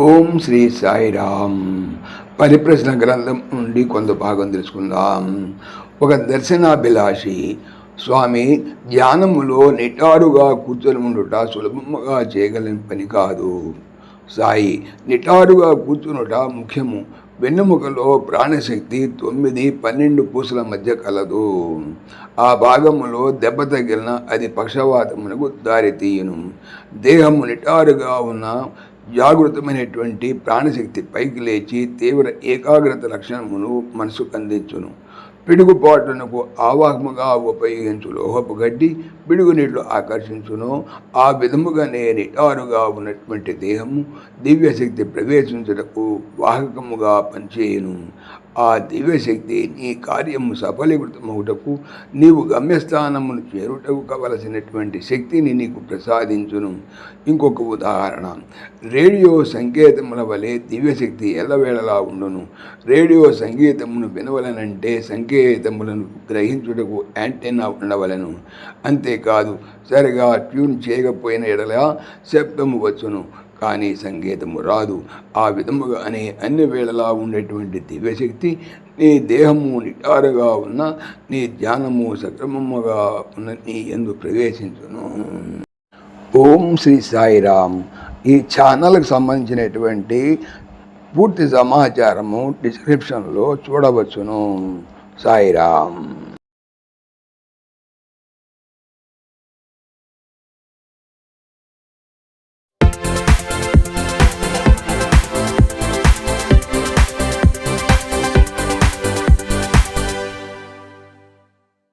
ఓం శ్రీ సాయిరామ్ పరిప్రశ్న గ్రంథం నుండి కొంత భాగం తెలుసుకుందాం. ఒక దర్శనాభిలాషి స్వామి ధ్యానములో నిటారుగా కూర్చొని ఉండుట సులభముగా చేయగలని పని కాదు. సాయి నిటారుగా కూర్చునుట ముఖ్యము. వెన్నెముకలో ప్రాణశక్తి తొమ్మిది పన్నెండు పూసల మధ్య కలదు. ఆ భాగములో దెబ్బ తగిలిన అది పక్షవాతమునకు దారితీయును దేహము నిటారుగా ఉన్న జాగృతమైనటువంటి ప్రాణశక్తి పైకి లేచి తీవ్ర ఏకాగ్రత లక్షణమును మనసుకు అందించును. పిడుగుపాటునకు ఆవాహముగా ఉపయోగించు లోహపు గడ్డి పిడుగు నీళ్ళు ఆకర్షించును. ఆ విధముగానే నిటారుగా ఉన్నటువంటి దేహము దివ్యశక్తి ప్రవేశించుటకు వాహకముగా పనిచేయును. ఆ దివ్యశక్తి నీ కార్యము సఫలీకృతమవుటకు నీవు గమ్యస్థానమును చేరుటకు కావలసినటువంటి శక్తిని నీకు ప్రసాదించును. ఇంకొక ఉదాహరణ. రేడియో సంకేతముల వలె దివ్యశక్తి ఎల్లవేళలా ఉండును. రేడియో సంగీతమును వినవలనంటే సంకేతములను గ్రహించుటకు యాంటెన్నా ఉండవలను. అంతేకాదు సరిగా ట్యూన్ చేయకపోయిన ఎడల శబ్దము వచ్చును కానీ సంగీతము రాదు. ఆ విధముగానే అన్ని వేళలా ఉండేటువంటి దివ్యశక్తి నీ దేహము నిటారుగా ఉన్న నీ ధ్యానము సక్రమముగా ఉన్న నీ ఎందు ప్రవేశించును. ఓం శ్రీ సాయిరామ్ ఈ ఛానల్కి సంబంధించినటువంటి పూర్తి సమాచారము డిస్క్రిప్షన్లో చూడవచ్చును. సాయిరామ్